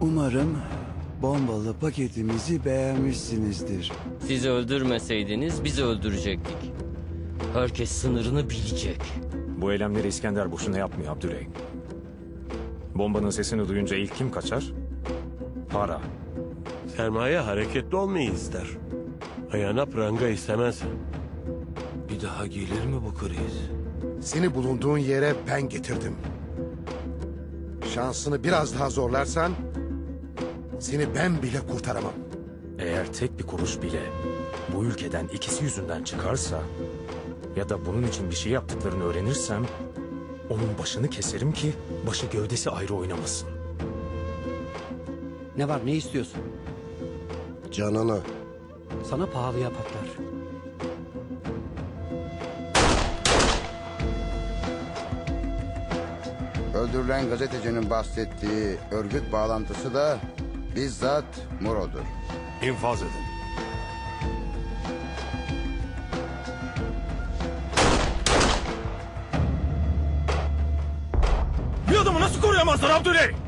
Umarım bombalı paketimizi beğenmişsinizdir. Sizi öldürmeseydiniz bizi öldürecektik. Herkes sınırını bilecek. Bu eylemleri İskender boşuna yapmıyor Abdüley. Bombanın sesini duyunca ilk kim kaçar? Para. Sermaye hareketli olmayı ister. Ayağına pranga istemez. Bir daha gelir mi bu kriz? Seni bulunduğun yere ben getirdim. Şansını biraz daha zorlarsan seni ben bile kurtaramam. Eğer tek bir kuruş bile bu ülkeden ikisi yüzünden çıkarsa ya da bunun için bir şey yaptıklarını öğrenirsem onun başını keserim ki başı gövdesi ayrı oynamasın. Ne var ne istiyorsun? Canını. Sana pahalıya patlar. Öldürülen gazetecinin bahsettiği örgüt bağlantısı da bizzat Muro'dur. İnfaz edin. Bir adamı nasıl koruyamazlar Abdüley?